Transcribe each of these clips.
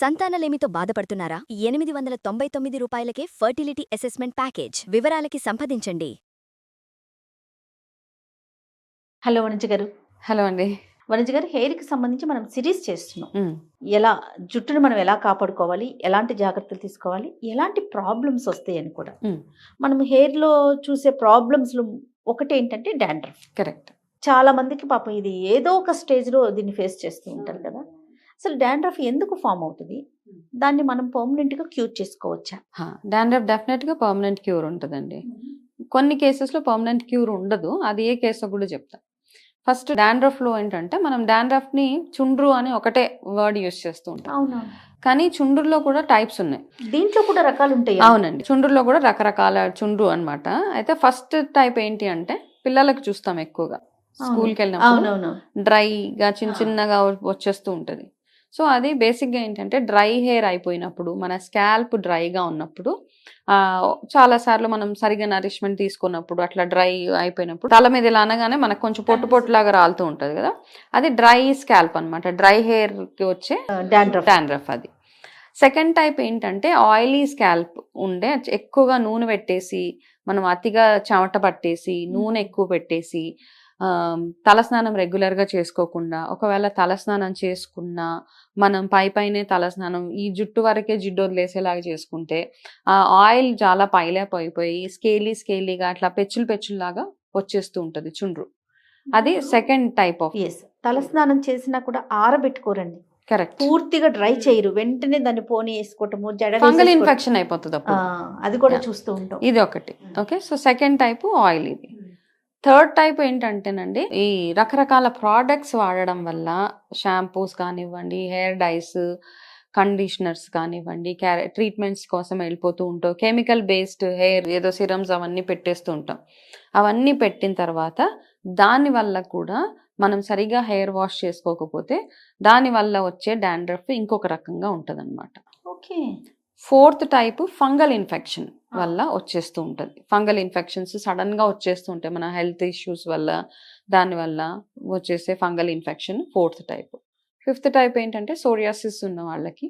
సంతానలేమితో బాధపడుతున్నారా? ఎనిమిది వందల తొంభై తొమ్మిది రూపాయలకే ఫర్టిలిటీ అసెస్మెంట్ ప్యాకేజ్ వివరాలకి సంప్రదించండి. హలో వనజ గారు. హలో అండి. వనజ గారు హెయిర్కి సంబంధించి మనం సిరీస్ చేస్తున్నాం. ఎలా జుట్టును మనం ఎలా కాపాడుకోవాలి? ఎలాంటి జాగ్రత్తలు తీసుకోవాలి? ఎలాంటి ప్రాబ్లమ్స్ వస్తాయి అని కూడా మనం hair లో చూసే ప్రాబ్లమ్స్ ఒకటి ఏంటంటే డాండ్రఫ్. కరెక్ట్. చాలా మందికి పాపం ఇది ఏదో ఒక stage లో దీన్ని ఫేస్ చేస్తూ ఉంటారు కదా. అసలు డాండ్రఫ్ ఎందుకు ఫామ్ అవుతుంది? దాన్ని మనం permanent గా క్యూర్ చేసుకోవచ్చా? డాండ్రఫ్ డెఫినెట్గా పర్మనెంట్ క్యూర్ ఉంటుందండి. కొన్ని కేసెస్లో పర్మనెంట్ క్యూర్ ఉండదు. అది ఏ కేసు కూడా చెప్తా. ఫస్ట్ డాండ్రఫ్లో ఏంటంటే మనం డాండ్రఫ్ని చుండ్రు అని ఒకటే వర్డ్ యూస్ చేస్తూ ఉంటాం. అవునా కానీ చుండ్రులో కూడా టైప్స్ ఉన్నాయి. దీంట్లో కూడా రకాలు ఉంటాయి? అవునండి. చుండ్రులో కూడా రకరకాల చుండ్రు అన్నమాట. అయితే ఫస్ట్ టైప్ ఏంటి అంటే పిల్లలకు చూస్తాం ఎక్కువగా. స్కూల్కి వెళ్ళినప్పుడు డ్రైగా చిన్న. చిన్నగా వచ్చేస్తూ ఉంటుంది. సో అది బేసిక్గా ఏంటంటే డ్రై హెయిర్ అయిపోయినప్పుడు మన స్కాల్ప్ డ్రైగా ఉన్నప్పుడు ఆ, చాలా సార్లు మనం సరిగా నరిష్మెంట్ తీసుకున్నప్పుడు అట్లా డ్రై అయిపోయినప్పుడు తల మీద ఇలా అనగానే మనకు కొంచెం పొట్టు పొట్టు లాగా రాలుతూ ఉంటుంది కదా? అది డ్రై స్కాల్ప్ అన్నమాట. డ్రై హెయిర్కి వచ్చే డాండ్రఫ్. డాండ్రఫ్ అది. సెకండ్ టైప్ ఏంటంటే ఆయిలీ స్కాల్ప్ ఉండే ఎక్కువగా నూనె పెట్టేసి మనం అతిగా చెమట పట్టేసి నూనె ఎక్కువ పెట్టేసి తలస్నానం రెగ్యులర్గా చేసుకోకుండా ఒకవేళ తలస్నానం చేసుకున్నా మనం పై పైనే తలస్నానం ఈ జుట్టు వరకే జిడ్డు వదిలేసేలాగా చేసుకుంటే ఆ ఆయిల్ చాలా పైలేపు అయిపోయి స్కేలీ స్కేలీగా అట్లా పెచ్చులు పెచ్చుల్లాగా వచ్చేస్తూ ఉంటుంది చుండ్రు. అది సెకండ్ టైప్ ఆఫ్ ఎస్ తలస్నానం చేసినా కూడా ఆరబెట్టుకోరండి. కరెక్ట్ పూర్తిగా డ్రై చేయరు. వెంటనే దాన్ని పోనీ వేసుకోవటము ఫంగల్. ఇన్ఫెక్షన్ అయిపోతుంది అది కూడా. చూస్తూ ఉంటాం. ఇది ఒకటి. Okay so second type oil ఇది. థర్డ్ టైప్ ఏంటంటేనండి ఈ రకరకాల ప్రోడక్ట్స్ వాడడం వల్ల షాంపూస్ కానివ్వండి హెయిర్ డైస్ కండిషనర్స్ కానివ్వండి క్యారె ట్రీట్మెంట్స్ కోసం వెళ్ళిపోతూ ఉంటాం. కెమికల్ బేస్డ్ హెయిర్ ఏదో సిరమ్స్ అవన్నీ పెట్టేస్తూ ఉంటాం. అవన్నీ పెట్టిన తర్వాత దాని వల్ల కూడా మనం సరిగా హెయిర్ వాష్ చేసుకోకపోతే దాని వల్ల వచ్చే డాండ్రఫ్ ఇంకొక రకంగా ఉంటుంది okay. Fourth type fungal infection వల్ల వచ్చేస్తూ ఉంటుంది. ఫంగల్ ఇన్ఫెక్షన్స్ సడన్గా వచ్చేస్తూ ఉంటాయి మన హెల్త్ ఇష్యూస్ వల్ల దాని వల్ల వచ్చేసే fungal infection fourth type. Fifth type ఏంటంటే సోరియాసిస్ ఉన్న వాళ్ళకి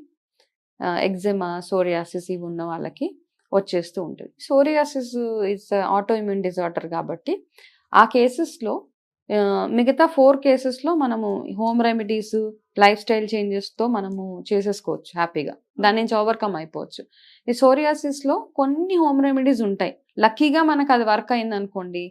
ఎగ్జిమా సోరియాసిస్ ఇవి ఉన్న వాళ్ళకి వచ్చేస్తూ ఉంటుంది. సోరియాసిస్ ఇస్ ఆటోఇమ్యూన్ డిజార్డర్ కాబట్టి ఆ కేసెస్లో మిగతా ఫోర్ కేసెస్లో మనము హోమ్ రెమెడీస్ లైఫ్ స్టైల్ చేంజెస్తో మనము చేసేసుకోవచ్చు హ్యాపీగా. దాని నుంచి ఓవర్కమ్ అయిపోవచ్చు. ఈ సోరియాసిస్లో కొన్ని హోమ్ రెమెడీస్ ఉంటాయి. లక్కీగా మనకు అది వర్క్ అయింది అనుకోండి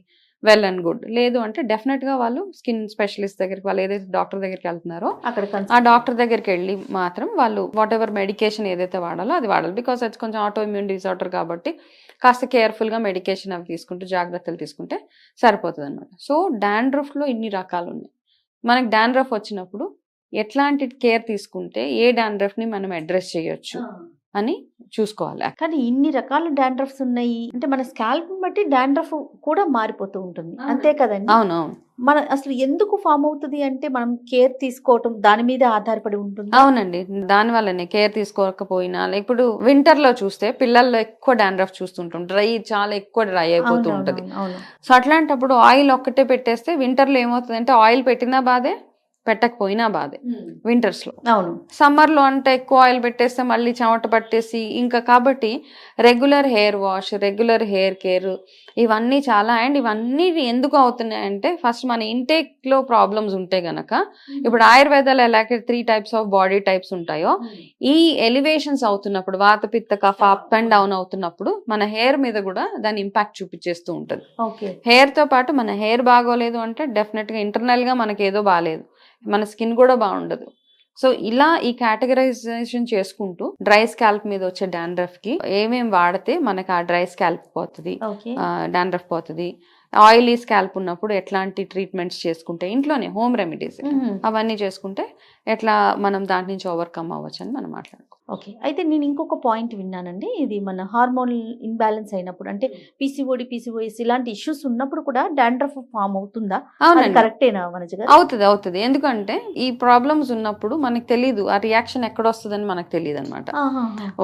వెల్ అండ్ గుడ్. లేదు అంటే డెఫినెట్గా వాళ్ళు స్కిన్ స్పెషలిస్ట్ దగ్గరికి వాళ్ళు ఏదైతే డాక్టర్ దగ్గరికి వెళ్తున్నారో అక్కడ ఆ డాక్టర్ దగ్గరికి వెళ్ళి మాత్రం వాళ్ళు వాట్ ఎవర్ మెడికేషన్ ఏదైతే వాడాలో అది వాడాలి. బికాస్ అది కొంచెం ఆటో ఇమ్యూన్ డిజార్డర్ కాబట్టి కాస్త కేర్ఫుల్గా మెడికేషన్ అవి తీసుకుంటూ జాగ్రత్తలు తీసుకుంటే సరిపోతుంది అనమాట సో డాండ్రఫ్లో ఇన్ని రకాలు ఉన్నాయి మనకి డాండ్రఫ్ వచ్చినప్పుడు ఎట్లాంటి కేర్ తీసుకుంటే ఏ డాండ్రఫ్ని మనం అడ్రస్ చేయొచ్చు అని చూసుకోవాలి. కానీ ఇన్ని రకాల డాండ్రఫ్స్ ఉన్నాయి. అంటే మన స్కాల్ప్ బట్టి డాండ్రఫ్ కూడా మారిపోతూ ఉంటుంది. అంతే కదండి? అవునవును. మన అసలు ఎందుకు ఫామ్ అవుతుంది అంటే మనం కేర్ తీసుకోవటం దాని మీద ఆధారపడి ఉంటుంది. అవునండి. దాని వల్లనే కేర్ తీసుకోకపోయినా ఇప్పుడు వింటర్లో చూస్తే పిల్లల్లో ఎక్కువ డాండ్రఫ్ చూస్తుంటాం. డ్రై చాలా ఎక్కువ డ్రై అయిపోతూ ఉంటది. అవును. సో అట్లాంటప్పుడు ఆయిల్ ఒక్కటే పెట్టేస్తే వింటర్లో ఏమవుతుంది అంటే ఆయిల్ పెట్టినా బాధే పెట్టకపోయినా బాధే. వింటర్స్లో అవును. సమ్మర్లో అంటే ఎక్కువ ఆయిల్ పెట్టేస్తే మళ్ళీ చెమట పట్టేసి ఇంకా కాబట్టి regular hair wash regular hair care ఇవన్నీ చాలా అండ్ ఇవన్నీ ఎందుకు అవుతున్నాయంటే ఫస్ట్ మన ఇంటేక్లో ప్రాబ్లమ్స్ ఉంటే గనక ఇప్పుడు ఆయుర్వేదాలు ఎలాగే three types of body types ఉంటాయో ఈ ఎలివేషన్స్ అవుతున్నప్పుడు వాత పిత్త కఫ అప్ అండ్ డౌన్ అవుతున్నప్పుడు మన హెయిర్ మీద కూడా దాని ఇంపాక్ట్ చూపించేస్తూ ఉంటుంది. హెయిర్తో పాటు మన హెయిర్ బాగోలేదు అంటే డెఫినెట్గా ఇంటర్నల్గా మనకి ఏదో బాగాలేదు మన స్కిన్ కూడా బాగుండదు. సో ఇలా ఈ కేటగరైజేషన్ చేసుకుంటూ డ్రై స్కాల్ప్ మీద వచ్చే డాండ్రఫ్కి ఏమేం వాడితే మనకి ఆ డ్రై స్కాల్ప్ పోతుంది. డాండ్రఫ్ పోతుంది. ఆయిలీ స్కాల్ప్ ఉన్నప్పుడు ఎట్లాంటి ట్రీట్మెంట్స్ చేసుకుంటే ఇంట్లోనే హోమ్ రెమెడీస్ అవన్నీ చేసుకుంటే ఎట్లా మనం దాని నుంచి ఓవర్కమ్ అవ్వచ్చు అని మనం మాట్లాడుకో ఓకే. అయితే నేను ఇంకొక పాయింట్ విన్నానండి. ఇది మన హార్మోన్ ఇన్బ్యాలెన్స్ అయినప్పుడు అంటే పీసీఓడి పీసీఓఎస్ ఇలాంటి ఇష్యూస్ ఉన్నప్పుడు కూడా డాండ్రఫ్ ఫామ్ అవుతుందా? అవునండి. కరెక్టేనా గారు? అవుతుంది అవుతుంది. ఎందుకంటే ఈ ప్రాబ్లమ్స్ ఉన్నప్పుడు మనకు తెలియదు ఆ రియాక్షన్ ఎక్కడ వస్తుందని మనకు తెలియదు అనమాట.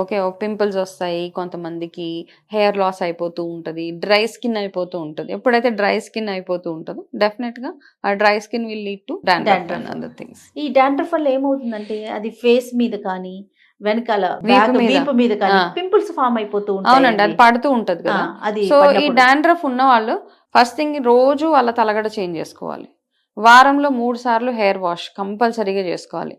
ఓకే పింపుల్స్ వస్తాయి కొంతమందికి హెయిర్ లాస్ అయిపోతూ ఉంటుంది డ్రై స్కిన్ అయిపోతూ ఉంటుంది. ఎప్పుడైతే డ్రై స్కిన్ అయిపోతూ ఉంటుందో డెఫినెట్గా ఆ dry skin will lead to dandruff Dandruff. And other things ఈ డాండ్రఫ్ వల్ల ఏమవుతుందంటే అది ఫేస్ మీద కానీ వెనకాల వీపు మీద. కానీ. పింపుల్స్ ఫామ్ అయిపోతూ అవునండి అది ఉంటాయి పడుతూ ఉంటది కదా అది సో ఈ. డాండ్రఫ్ ఉన్న వాళ్ళు ఫస్ట్ థింగ్ రోజు వాళ్ళ తలగడ చేంజ్ చేసుకోవాలి వారంలో మూడు సార్లు హెయిర్ వాష్ కంపల్సరీగా చేసుకోవాలి.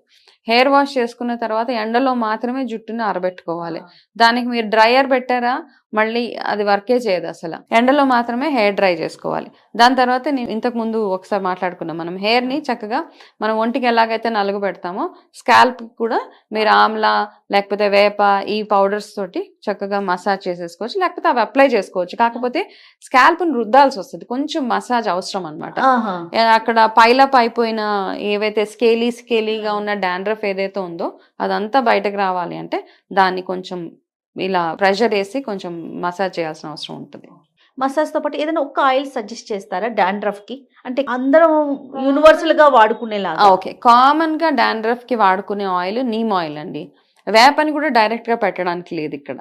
హెయిర్ వాష్ చేసుకున్న తర్వాత ఎండలో మాత్రమే జుట్టుని ఆరబెట్టుకోవాలి. దానికి మీరు డ్రైయర్ పెట్టారా? మళ్ళీ అది వర్కే చేయదు అసలు. ఎండలో మాత్రమే హెయిర్ డ్రై చేసుకోవాలి. దాని తర్వాత నేను ఇంతకు ముందు ఒకసారి మాట్లాడుకున్నాం మనం. hair ని చక్కగా మనం ఒంటికి ఎలాగైతే నలుగు పెడతామో స్కాల్ప్ కూడా మీరు ఆమ్లా లేకపోతే వేప ఈ పౌడర్స్ తోటి చక్కగా మసాజ్ చేసేసుకోవచ్చు. లేకపోతే అవి అప్లై చేసుకోవచ్చు. కాకపోతే స్కాల్ప్ని రుద్దాల్సి వస్తుంది. కొంచెం మసాజ్ అవసరం అన్నమాట. ఆహా. అక్కడ పైలప్ అయిపోయిన ఏవైతే స్కేలీ స్కేలీగా ఉన్న డాండ్రఫ్ ఏదైతే ఉందో అదంతా బయటకు రావాలి అంటే దాన్ని కొంచెం ఇలా ప్రెషర్ వేసి కొంచెం మసాజ్ చేయాల్సిన అవసరం ఉంటుంది. మసాజ్తో పాటు ఏదైనా ఒక ఆయిల్ సజెస్ట్ చేస్తారా డాండ్రఫ్కి? అంటే అందరం యూనివర్సల్గా వాడుకునేలాగా? ఓకే. కామన్గా డాండ్రఫ్కి వాడుకునే ఆయిల్ నీమ్ ఆయిల్ అండి. వేపని కూడా డైరెక్ట్గా పెట్టడానికి లేదు ఇక్కడ.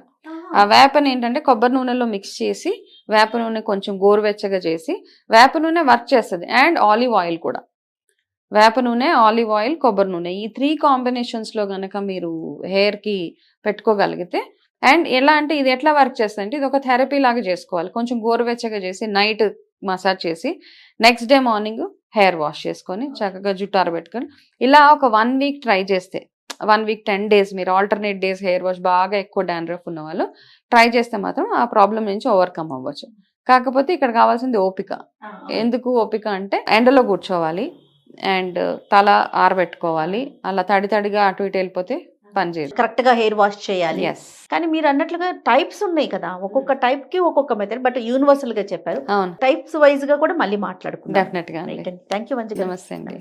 ఆ వేపని ఏంటంటే కొబ్బరి నూనెలో మిక్స్ చేసి వేప నూనె కొంచెం గోరువెచ్చగా చేసి వేప నూనె వర్క్ చేస్తుంది అండ్ ఆలివ్ ఆయిల్ కూడా. వేప నూనె ఆలివ్ ఆయిల్ కొబ్బరి నూనె ఈ త్రీ కాంబినేషన్స్లో కనుక మీరు హెయిర్కి పెట్టుకోగలిగితే అండ్ ఎలా అంటే ఇది ఎట్లా వర్క్ చేస్తుంది అంటే ఇది ఒక థెరపీ లాగా చేసుకోవాలి. కొంచెం గోరువెచ్చగా చేసి నైట్ మసాజ్ చేసి next day morning hair wash చేసుకొని చక్కగా జుట్టు ఆరబెట్టుకొని ఇలా ఒక వన్ వీక్ ట్రై చేస్తే వన్ వీక్ టెన్ డేస్ మీరు ఆల్టర్నేట్ డేస్ హెయిర్ వాష్ బాగా ఎక్కువ డాండ్రఫ్ ఉన్న వాళ్ళు ట్రై చేస్తే మాత్రం ఆ ప్రాబ్లం నుంచి ఓవర్కమ్ అవ్వచ్చు. కాకపోతే ఇక్కడ కావాల్సింది ఓపిక. ఎందుకు ఓపిక అంటే ఎండలో కూర్చోవాలి అండ్ తల ఆరబెట్టుకోవాలి. అలా తడి తడిగా అటు ఇటు వెళ్ళిపోతే పని చేయదు కరెక్ట్గా హెయిర్ వాష్ చేయాలి. కానీ మీరు అన్నట్లుగా టైప్స్ ఉన్నాయి కదా ఒక్కొక్క టైప్కి ఒక్కొక్క మెథడ్ బట్ యూనివర్సల్గా చెప్పారు. టైప్స్ వైజ్గా కూడా మళ్ళీ మాట్లాడుకుందాం. డెఫినెట్గా థ్యాంక్ యూ మంచిగా నమస్తే అండి.